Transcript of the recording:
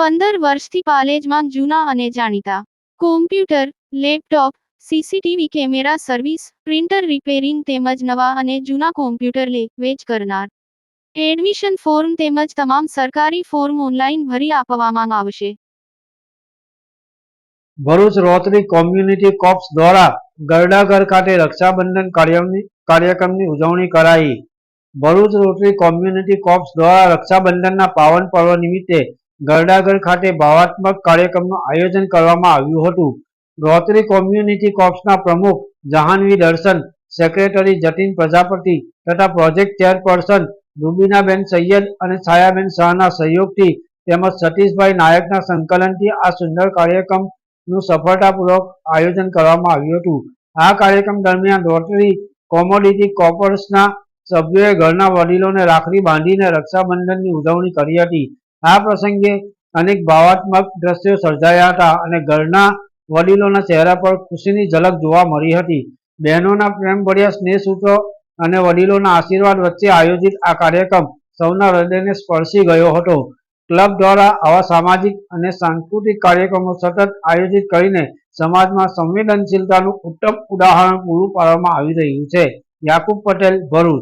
પંદર વર્ષથી પાલેજમાં જૂના અને જાણીતા. Computer laptop CCTV camera service printer repairing તેમજ નવા અને જૂના કોમ્પ્યુટર લે, વેચ કરનાર. એડમિશન ફોર્મ તેમજ તમામ સરકારી ફોર્મ ઓનલાઈન ભરી આપવામાં આવશે. ભરૂચ રોટરી કોમ્યુનિટી કોપ્સ દ્વારા ગરડાઘર ખાતે રક્ષાબંધન કાર્યક્રમની ઉજવણી કરાઈ. ભરૂચ રોટરી કોમ્યુનિટી કોપ્સ દ્વારા રક્ષાબંધનના પાવન પર્વ નિમિત્તે ગરડાઘર ખાતે ભાવાત્મક કાર્યક્રમનું આયોજન કરવામાં આવ્યું હતું. રોટરી કોમ્યુનિટી કોર્પ્સના પ્રમુખ જહાનવી દર્શન સેક્રેટરી જતીન પ્રજાપતિ તથા પ્રોજેક્ટ ચેરપર્સન રૂબીનાબેન સૈયદ અને છાયાબેન શાહના સહયોગથી તેમજ સતીશભાઈ નાયકના સંકલનથી આ સુંદર કાર્યક્રમનું સફળતાપૂર્વક આયોજન કરવામાં આવ્યું હતું. આ કાર્યક્રમ દરમિયાન રોટરી કોમોડિટી કોર્પર્સના સભ્યોએ ઘરના વડીલોને રાખડી બાંધીને રક્ષાબંધનની ઉજવણી કરી હતી. આ પ્રસંગે અનેક ભાવાત્મક દ્રશ્યો સર્જાયા હતા અને ઘરના વડીલોના ચહેરા પર ખુશીની ઝલક જોવા મળી હતી. બહેનોના પ્રેમભર્યા સ્નેહ સૂત્રો અને વડીલોના આશીર્વાદ વચ્ચે આયોજિત આ કાર્યક્રમ સૌના હૃદયને સ્પર્શી ગયો હતો. ક્લબ દ્વારા આવા સામાજિક અને સાંસ્કૃતિક કાર્યક્રમો સતત આયોજિત કરીને સમાજમાં સંવેદનશીલતાનું ઉત્તમ ઉદાહરણ પૂરું પાડવામાં આવી રહ્યું છે. યાકુબ પટેલ, ભરૂચ.